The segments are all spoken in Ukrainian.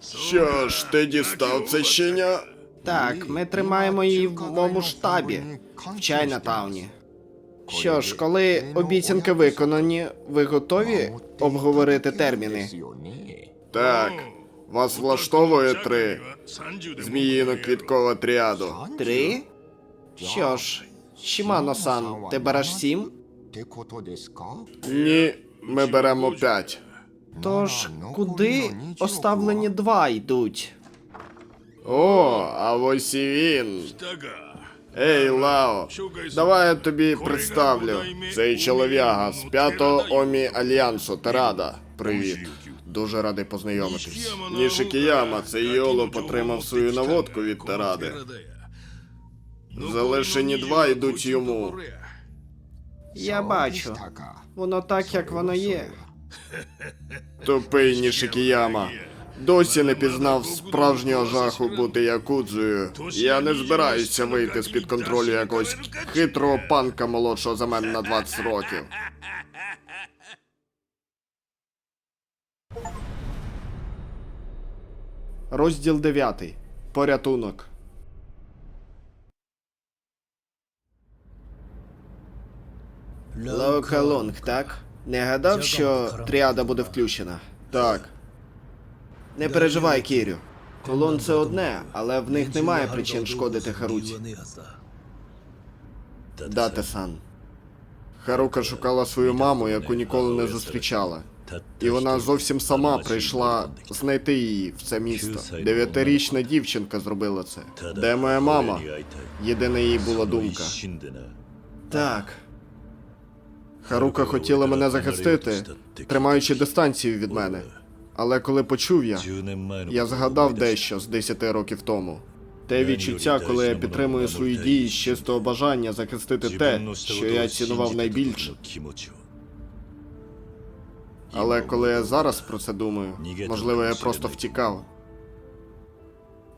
Що ж, ти дістав це щеня? Так, ми тримаємо її в моєму штабі в Чайнатауні. Що ж, коли обіцянки виконані, ви готові обговорити терміни? Так. Вас влаштовує три. Зміїно-квіткова тріаду. Три? Що ж, Шімано-сан, ти береш сім? Ні, ми беремо п'ять. Тож, куди оставлені два йдуть? О, а ось і він. Ей, Лао, давай я тобі представлю. Цей чолов'яга з п'ятого Омі Альянсу Терада. Привіт. Дуже радий познайомитись. Нішикіяма, цей Йолоп отримав свою наводку від Теради. Залишені два йдуть йому. Я бачу. Воно так, як воно є. Тупий Нішикіяма. Досі не пізнав справжнього жаху бути якудзою. Я не збираюся вийти з-під контролю якогось хитрого панка молодшого за мене на 20 років. Розділ 9. Порятунок. Лоукалонг, так? Не гадав, що тріада буде включена. Так, Не переживай, Кірю. Колон це одне, але в них немає причин шкодити Харуці. дате сан. Харука шукала свою маму, яку ніколи не зустрічала. І вона зовсім сама прийшла знайти її в це місто. Дев'ятирічна дівчинка зробила це. Де моя мама? Єдина її була думка. Так, Харука хотіла мене захистити, тримаючи дистанцію від мене. Але коли почув я, я згадав дещо з 10 років тому. Те відчуття, коли я підтримую свої дії з чистого бажання захистити те, що я цінував найбільше. Але коли я зараз про це думаю, можливо, я просто втікав.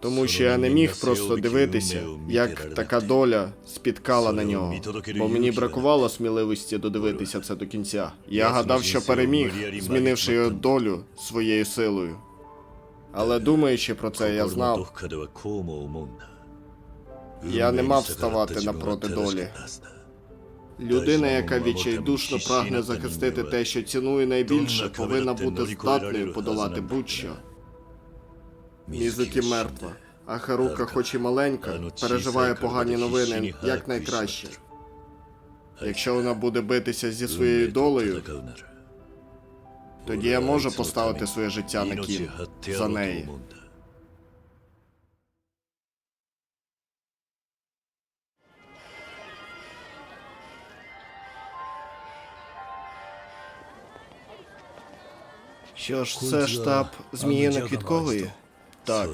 Тому що я не міг просто дивитися, як така доля спіткала на нього. Бо мені бракувало сміливості додивитися це до кінця. Я гадав, що переміг, змінивши його долю своєю силою. Але думаючи про це, я знав, Я не мав ставати напроти долі. людина, яка відчайдушно прагне захистити те, що цінує найбільше, повинна бути здатною подолати будь-що. Мізукі мертва, а Харука, хоч і маленька, переживає погані новини якнайкраще. Якщо вона буде битися зі своєю долею, тоді я можу поставити своє життя на кін за неї. що ж, це штаб Зміїно-Квіткової? Так.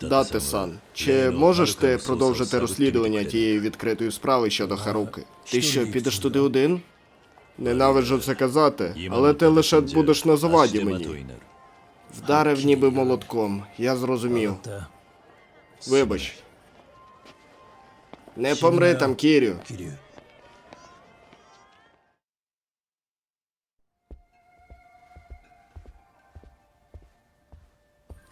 Дате сан, чи можеш ти продовжити розслідування тієї відкритої справи щодо Харуки? Ти що, підеш туди один? Ненавиджу це казати, але ти лише будеш на заваді мені. Вдарив ніби молотком, я зрозумів. Вибач, Не помри там, Кірю.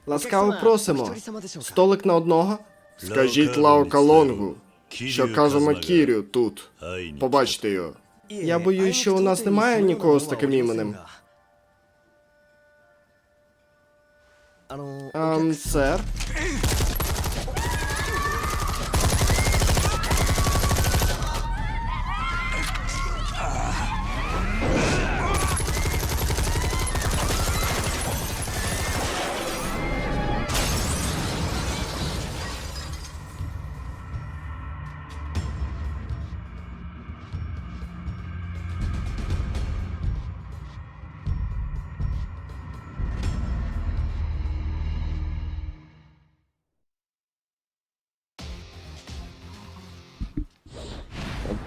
Ласкаво просимо. Столик на одного? скажіть Лао Калонгу, що Казума Кірю тут. Побачте його. Я боюсь, що у нас немає нікого з таким іменем. Ам, сер?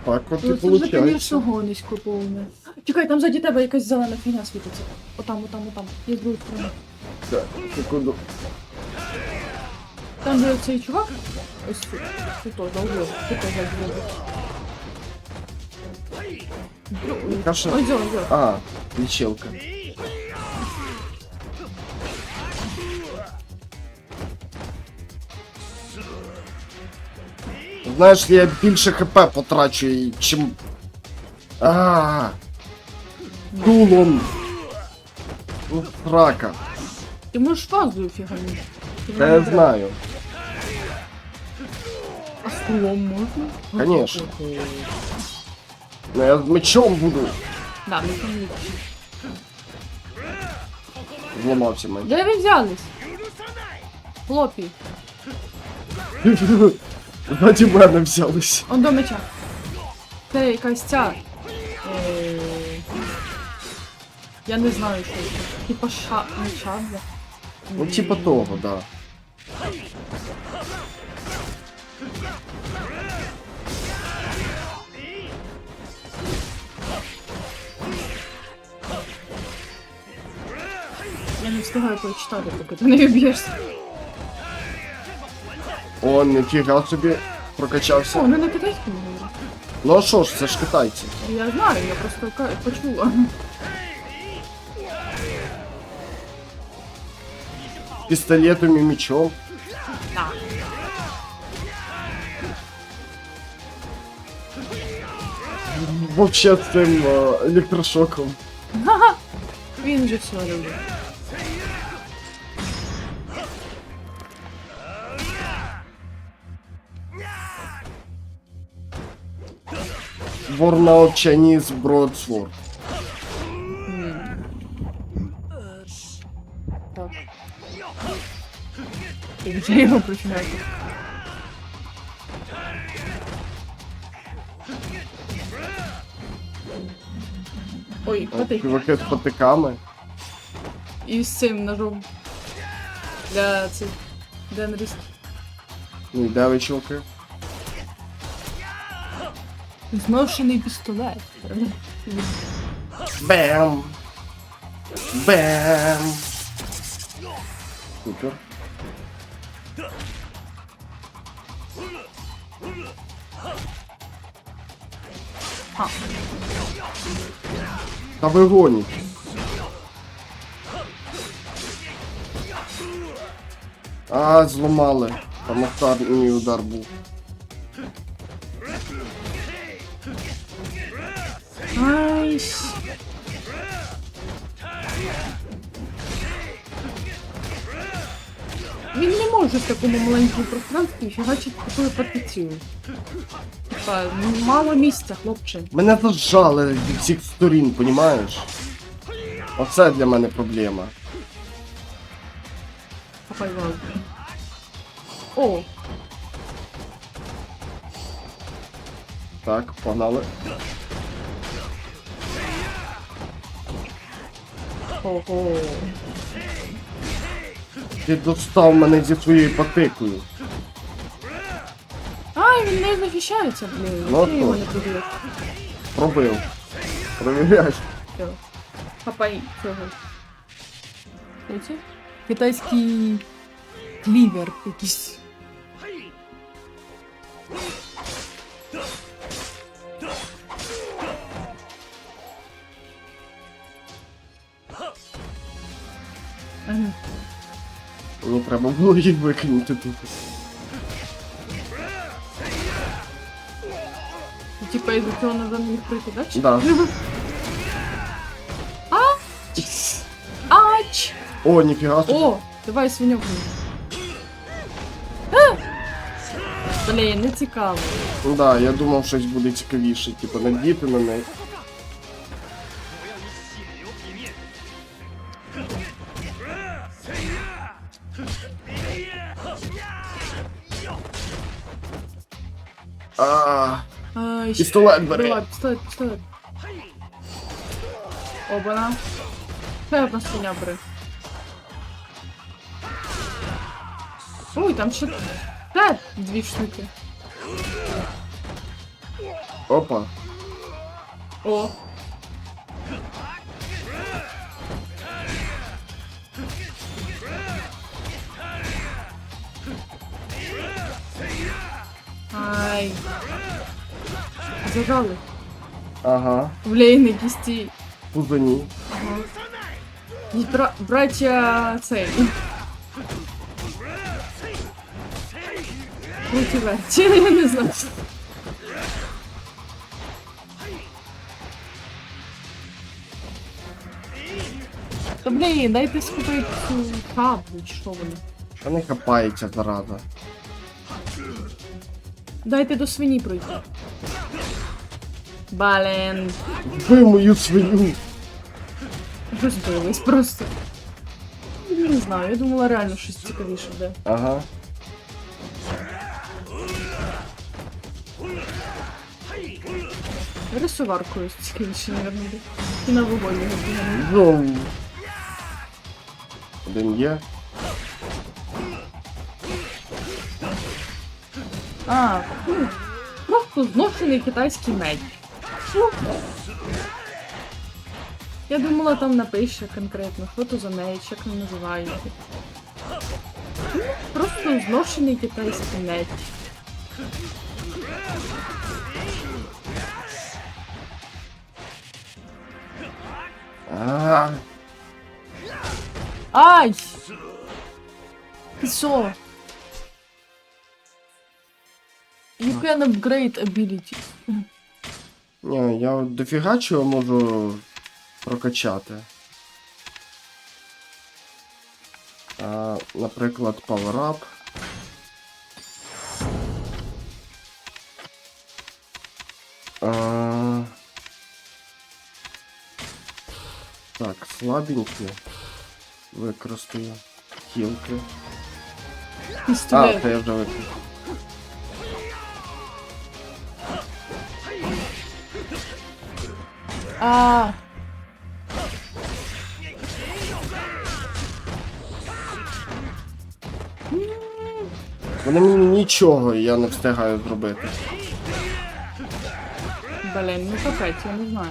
Так от і Ну, це вже, гонисько повне. Чекай, там заді тебе якась зелена фігня світиться. Отам, отам, отам. Я з другої сторони. Секунду. Там же цей чувак. Ось тут. Тут то, углом. Тут то углом. Каша. Ось, ось, ось. А, лічилка. Знаєш, я більше хп потрачу, і чим. А. Дулом. Ну, Рака. Ти можеш фазою фіганути. Ти Та мене я береш. знаю. А з крилом можна? Конечно. Ну я з мечом буду. Да, ми там ліпше. Зламався меч. Де ви взялись? Хлопі, Ззаді мене взялись. он до меча. Це якась ця. Е... Я не знаю, що це. Типа ша... не шабля. Ну, типа того, да. Я не встигаю прочитати, поки ти не вб'єшся. О, ніфіга собі О, прокачався. вони на китайському говорять. Ну а що ж, це ж китайці. Я знаю, я просто ка- почула. Пістолетом і мечом. Так. Вообще з цим е, електрошоком. Він же все любить. Worn out Chinese broadsword. Так. І где його починати? Ой, хватить. Чуваки з патиками. І з цим ножом. Для цих. Для нарізки. Ну і де ви, чуваки? Зношений пістолет. Бем! Бем! Супер. А. Та ви гоніть. А, зламали. Там удар був. Може в такому маленькому пространстві фігачити такою патицію. Типа, ну, мало місця, хлопче. Мене зажали зі всіх сторін, понімаєш? Оце для мене проблема. Хапай. О, Так, погнали. ого. Ти достав мене зі своєю патикою. Ай, він не захищається, блін. Ну, Ти його не. Пробив. Провіряй. Все. Хапай цього. Це? Китайський клівер якийсь. Ага. Мені треба було їх викинути тут. Ну, Типа із цього не міг прийти, да? чи? Да. Ач! О, ніфіга. О, давай свиньок. А! Блін, не цікаво. Ну Да, я думав, щось буде цікавіше, типу надіти на неї. А, Ай, Пістолет бери. Давай, пістолет, пістолет. Обана. Ще одна свиня бери. Ой, там ще ще дві штуки. опа. О. Зажали. Ага, В лейни кісті. пузані. Бра- браття цей. Мультиверті, я не знаю. Та блін, дайте схопити цю таблю, чи що вони. Що не хапається зараза? Дайте до свині пройти. Блін. Ви мою свиню! Розбились просто. Не знаю, я думала реально щось цікавіше буде. Ага. Цікавіше, мабуть, буде. І на вогонь його. Ну. Один є. А, ну, просто зношений китайський меч. Ну. Я думала, там напише конкретно, що то за меч, як він називається. Ну, Просто зношений китайський меч. Ай! Що? You can upgrade ability. Ні, я дофіга чого можу прокачати. А, наприклад, Power Up. А, так, слабенькі. Використаю. Хілки. А, це я вже використав. А. Вони мені нічого я не встигаю зробити. Блін, ну капець, я не знаю.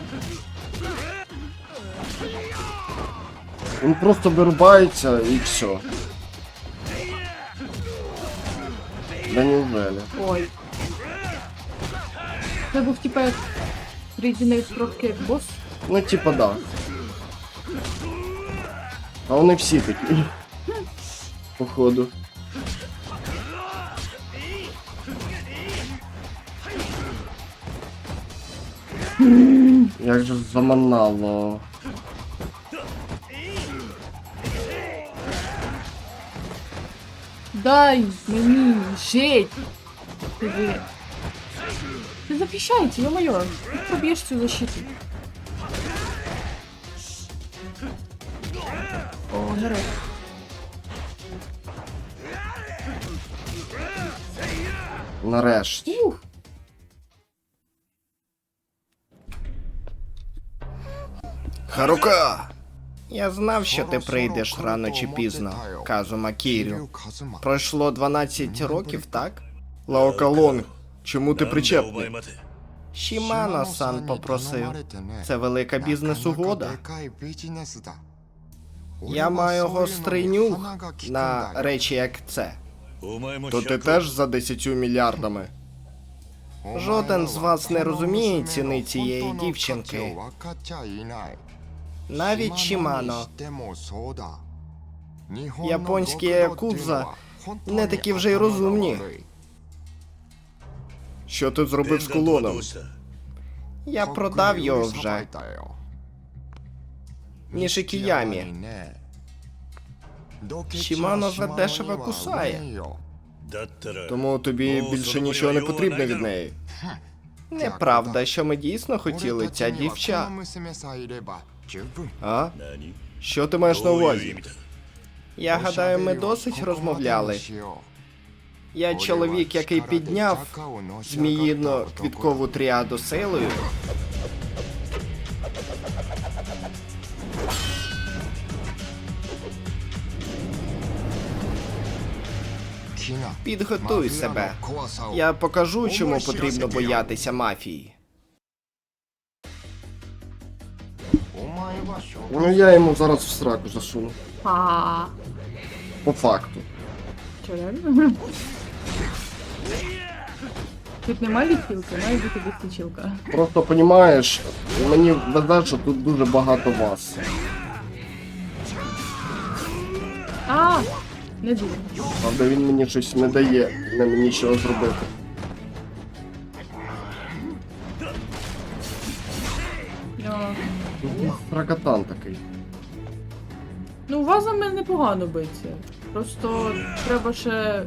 Він просто вирубається і все. Да неужели? Ой. Це був типа як рідний трохи як бос. Ну, типа, да. А вони всі такі. Походу. Як же заманало. Дай мені жить! Захищається, ё-моё. Проб'єш цю защиту. О, нарешті. Нарешті. Ух. Харука! Я знав, що ти прийдеш рано чи пізно, Казума Кірю. Пройшло 12 років, так? Лаокалонг, чому ти причепний? Шімано сан попросив. Це велика бізнес-угода. Я маю гострий нюх на речі, як це. То ти теж за 10 мільярдами. Жоден з вас не розуміє ціни цієї дівчинки. Навіть Шімано. Японські якудза не такі вже й розумні. Що ти зробив з кулоном? Я продав його вже. Нішикіямі. Шімано задешево кусає. Тому тобі більше нічого не потрібно від неї. Неправда, що ми дійсно хотіли ця дівча. А? Що ти маєш на увазі? Я гадаю, ми досить розмовляли. Я чоловік, який підняв зміїно квіткову тріаду силою. Підготуй себе. Я покажу, чому потрібно боятися мафії. Ну я йому зараз в сраку засуну. По факту. Чо, реально? Тут немає лічилки, має бути десь. Просто понімаєш, мені везе, що тут дуже багато вас. А! Не дуже. Правда, він мені щось не дає, не мені що зробити. А. Якийсь Ракатан такий. Ну, вазами непогано биться. Просто треба ще.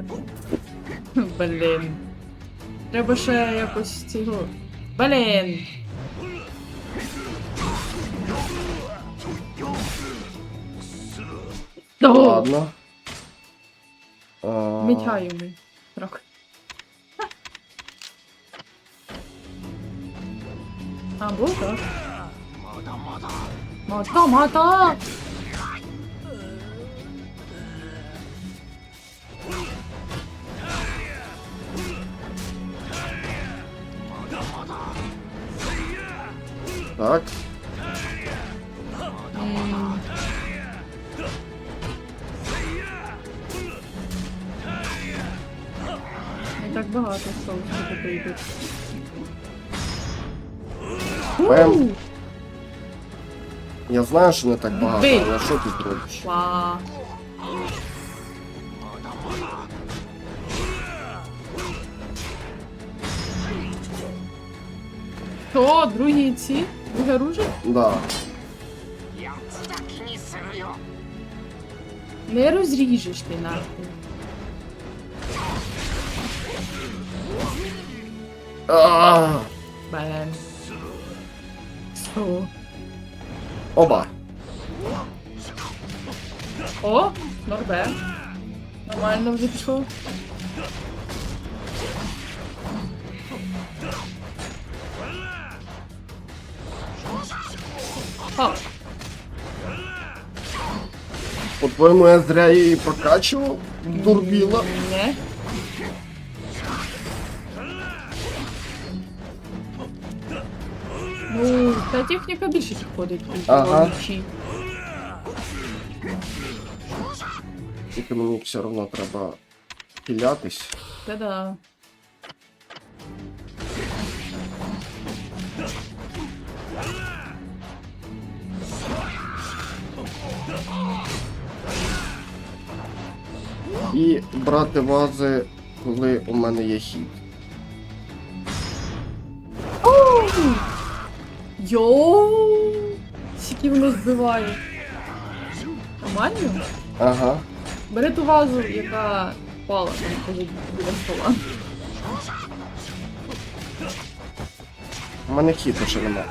Блін. Треба ще якось цього. Блін! Ладно. Ми. Трохи. А, було так. Мата, Так. Не так багато соусу тут йдуть. Пем. Я знаю, що не так багато, Бий. але що ти зробиш? Ва. Що, другі ці? Оружие? Да. Не розріжеш ти нахуй. А, Блин. Що? Оба. О, норбе. Нормально вже пішло. По-твоєму, я зря її прокачував? Дурбіла. не. Ну, та техніка більше підходить. ніж Ага. мечі. Тільки мені все одно треба хилятись. Та-да. І брати вази, коли у мене є хід. Йоу! Скільки воно збиває. Нормально? Ага. Бери ту вазу, яка впала там поза біля стола. У мене хід ще нема.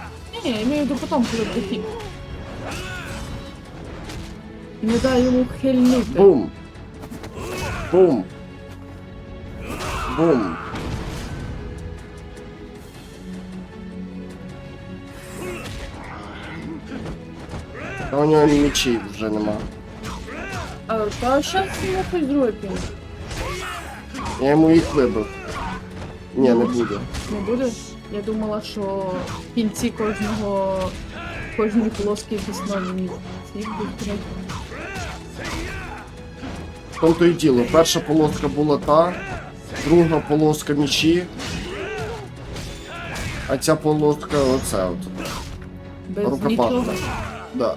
Ні, я маю до потом, коли буде хід. Не дай йому хильнути. Бум! Бум! Бум! Та у нього мечей вже нема. А, та щас йому хтось другий. Я йому їх вибив. Ні, не буде. Не буде? Я думала, що в кінці кожного кожної полоски якісь нові ці будуть. В тому то і діло. Перша полоска була та, друга полоска мічі. А ця полоска оце от. Без Рукопашна. Да.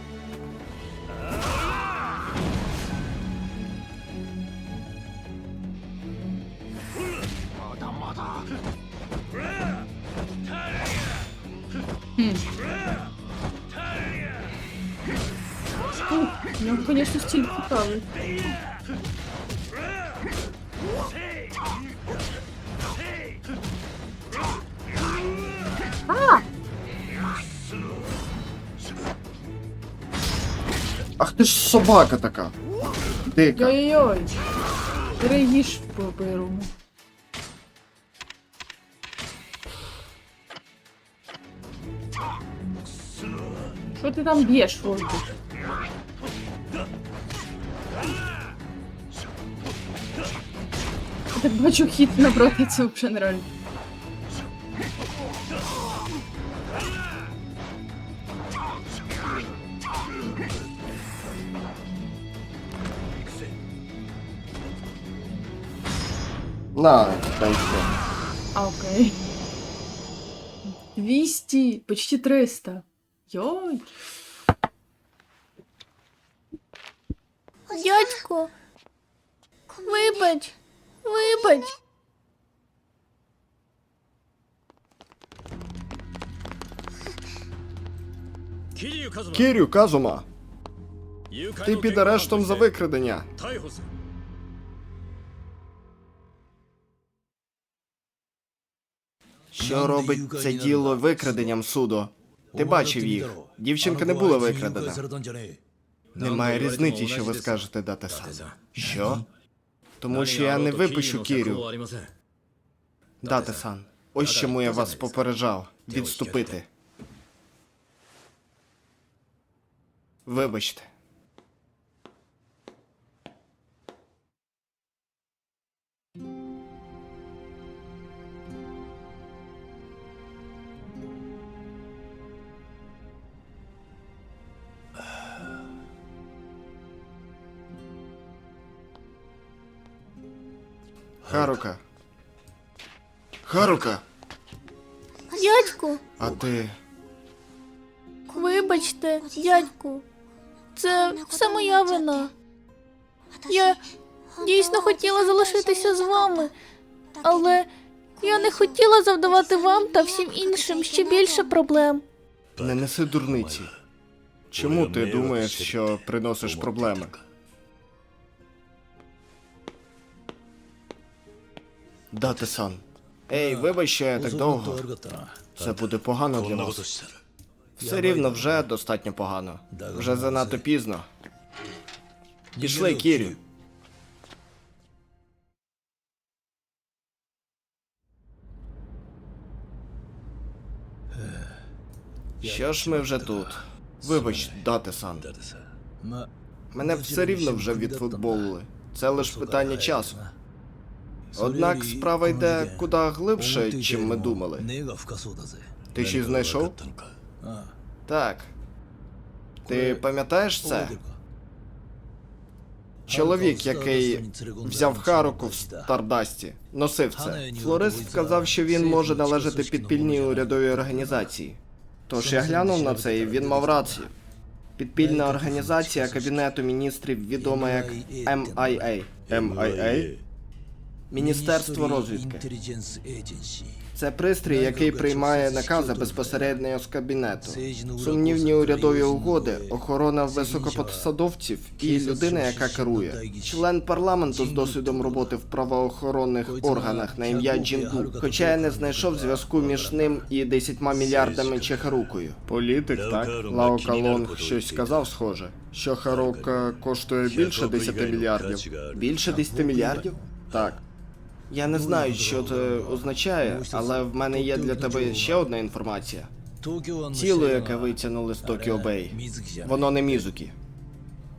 Собака така. Дика. Ой-ой-ой. Бери їж по первому. Що ти там б'єш воздух? Я так бачу хід напроти, це взагалі. На, дай все. А, окей. 200, почти 300. Йой. Дядько, вибач, вибач. Кірю, Казума, ти під арештом за викрадення. Що робить це діло викраденням судо? Ти бачив їх. Дівчинка не була викрадена. Немає різниці, що ви скажете, дати сан. Що? Тому що я не випишу Кірю. Дати сан. Ось чому я вас попереджав. Відступити. Вибачте. Харука. Харука, Дядьку, а ти. вибачте, дядьку. Це все моя вина. Я дійсно хотіла залишитися з вами, але я не хотіла завдавати вам та всім іншим ще більше проблем. Не неси дурниці. Чому ти думаєш, що приносиш проблеми? Дати сан. Ей, вибач, що я так довго. Це буде погано для вас. Все рівно вже достатньо погано. Вже занадто пізно. Пішли, Кірю. Що ж ми вже тут? Вибач, дати сан. Мене все рівно вже відфутболили. Це лише питання часу. Однак справа йде куди глибше, чим ми думали. Ти щось знайшов? Так. Ти пам'ятаєш це? Чоловік, який взяв Харуку в Стардасті, носив це. Флорист сказав, що він може належати підпільній урядовій організації. Тож я глянув на це, і він мав рацію. Підпільна організація Кабінету міністрів відома як MIA. MIA? Міністерство розвідки. Це пристрій, який приймає накази безпосередньо з кабінету. Сумнівні урядові угоди, охорона високопосадовців і людина, яка керує. Член парламенту з досвідом роботи в правоохоронних органах на ім'я Джінгу. Хоча я не знайшов зв'язку між ним і 10 мільярдами Чехарукою. Політик, так? Лао Калонг щось сказав схоже. Що Харука коштує більше 10 мільярдів. Більше 10 мільярдів? Так. Я не знаю, що це означає, але в мене є для тебе ще одна інформація. Тіло, яке витягнули з Токіо Бей, воно не Мізукі.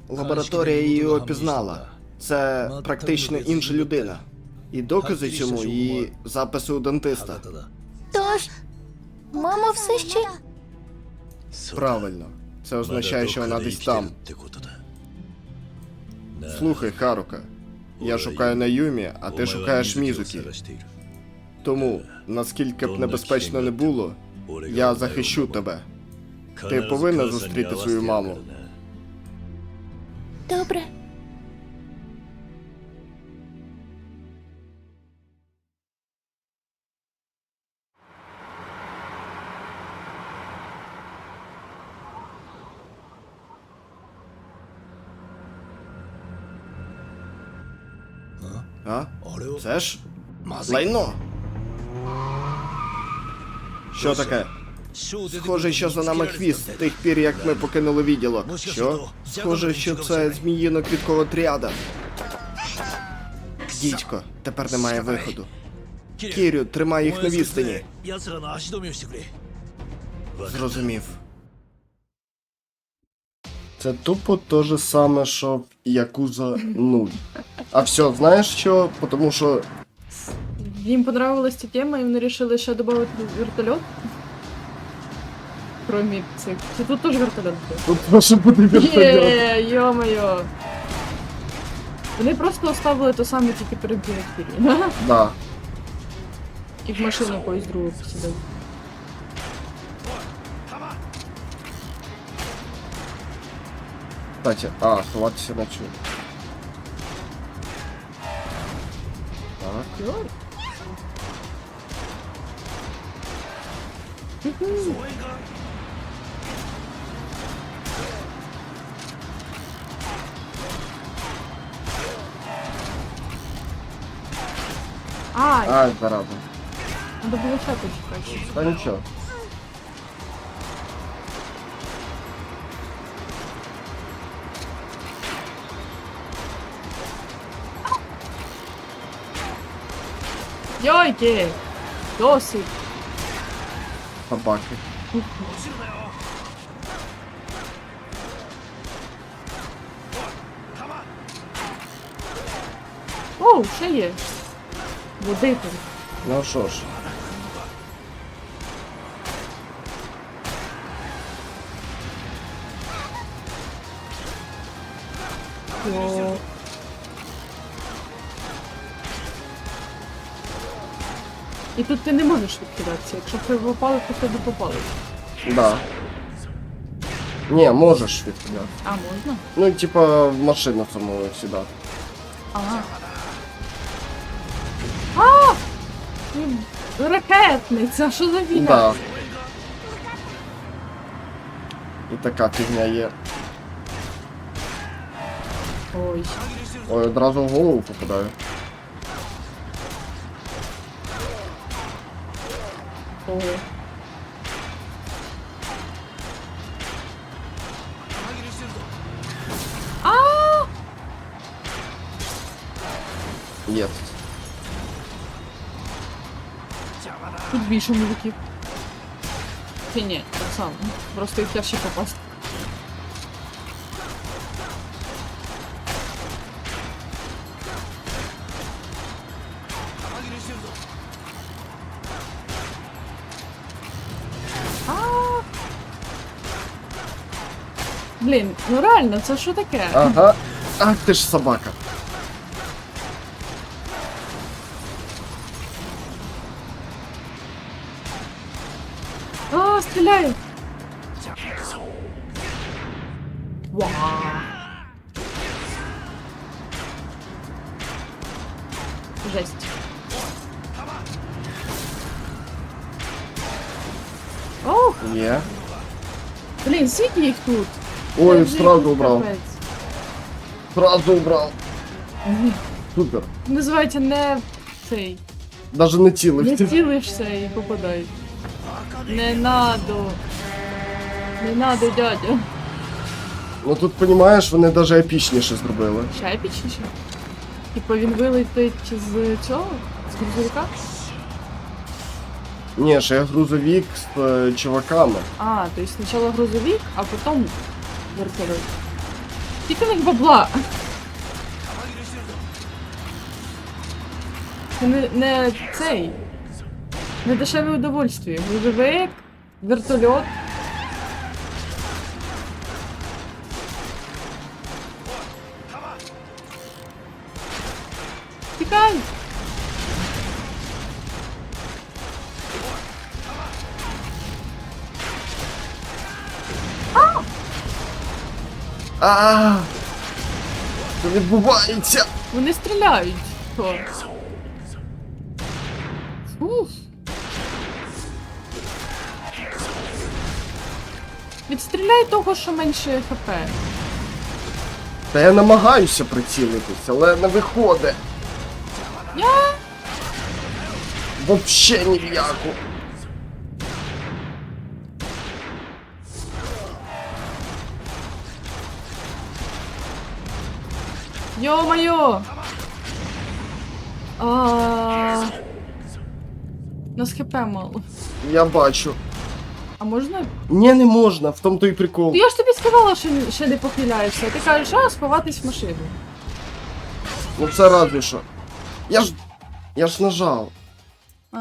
Лабораторія її опізнала. Це практично інша людина. І докази цьому її записи у дентиста. Тож, мама все ще. Правильно. Це означає, що вона десь там. Слухай, Харука. Я шукаю Наюмі, а ти шукаєш Мізукі. Тому, наскільки б небезпечно не було, я захищу тебе. Ти повинна зустріти свою маму. Добре. А? Це ж лайно. Що таке? Схоже, що за нами хвіст тих пір, як ми покинули відділок. Що? Схоже, що це зміїно-квіткова тріада. Дідько, тепер немає виходу. Кірю, тримай їх на відстані. Зрозумів. Це тупо те же саме, що в Якуза 0. А все, знаєш що? Тому що Їм понравилась ця тема, і вони вирішили ще додати вертольот. Кроме цих. Чи тут теж вертольот буде? тут може бути вертольот. Є, йо-моє. Вони просто оставили то саме, тільки перед Кірі. Да. І в машину якоюсь другу посідав. Кстати, а, ховатися на чу. Так. Йой. Юху. Ай, Ай, зараза. надо було ще почекати. Та Йойки! Досить! Собаки. Оу, ще є. Водитель. Ну що ж. О. І тут ти не можеш відкидатися. Якщо в тебе попали, то тебе попали. Да. Не, можеш відкидати. А, можна? Ну, типа, в машину саму сідати. Ага. А! Ракетниця, що за війна? Да. І така фігня є. Ой. Ой, одразу в голову попадаю. Ого. А! Є. Тут більше мужиків. Чи ні, так само. Просто їх тяжче попасти. Блін, ну реально, це що таке? Ага. Ах ти ж собака. А, стріляє! Вау! Жесть. Ох, Є. блін, скільки їх тут? Ой, сразу убрал. Сразу убрал. Супер. Називається не цей. Даже не. Не цілишся і попадають. Не надо. Не надо, дядя. Ну тут, понімаєш, вони даже епічніше зробили. Ще епічніше. Типа він вилетить з цього? З грузовика? Ні, ще грузовик з е, чуваками. А, то есть сначала грузовик, а потом вертолет. Скільки в них бабла? Це не, не цей. Не дешеве удовольствие. Грузовик, вертольот. Тікай! А! Що відбувається? Вони стріляють. Хто? Фух. Відстріляй того, що менше хп. Та я намагаюся прицілитись, але не виходить. Я Вообще ні А... Нас хп мало. Я бачу. А можна? Ні, не можна, в тому то й прикол. Я ж тобі сказала, що ще не похиляєшся. Ти кажеш, а сховатись в машину. Ну це що. Я ж. Я ж нажав. А